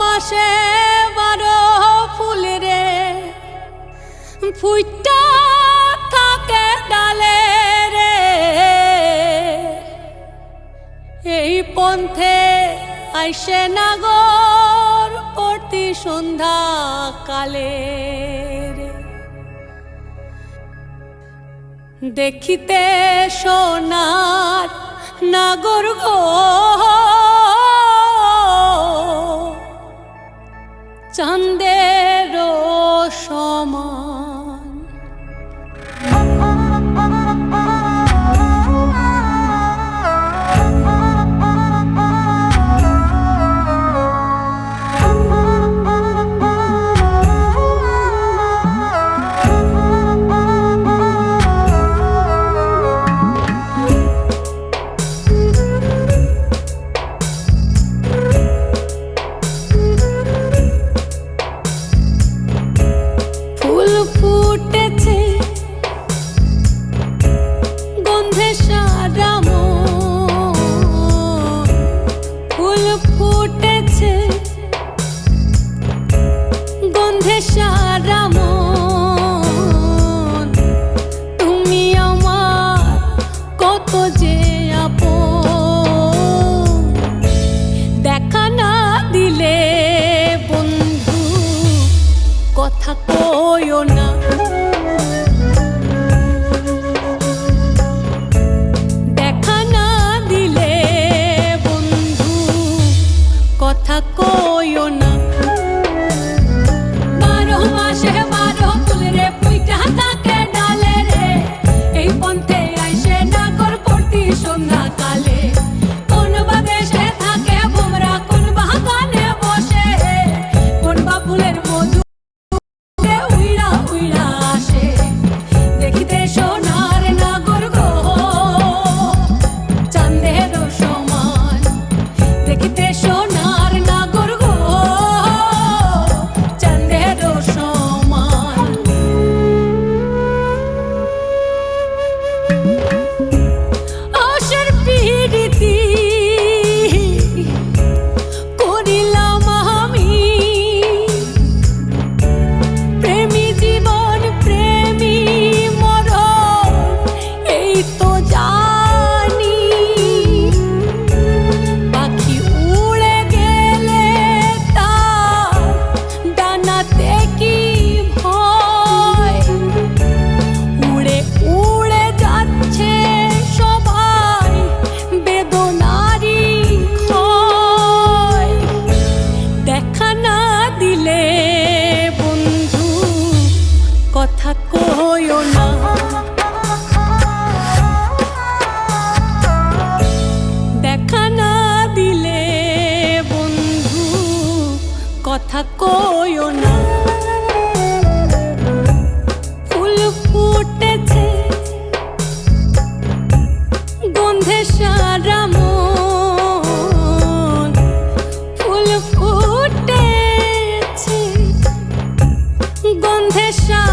মাসে রে ডালে রে এই পন্থে আইসে নাগর প্রতি সন্ধ্যা কালে। দেখিতে সোনার নাগর গো কইও না দেখা না দিলে বন্ধু, কথা কইও না। বারো মাসে ডালে এই পন্থে সন্ধ্যা কালে কথা কইও না। ফুল ফুটেছে গন্ধে সারা মন। ফুল ফুটেছে গন্ধে সারা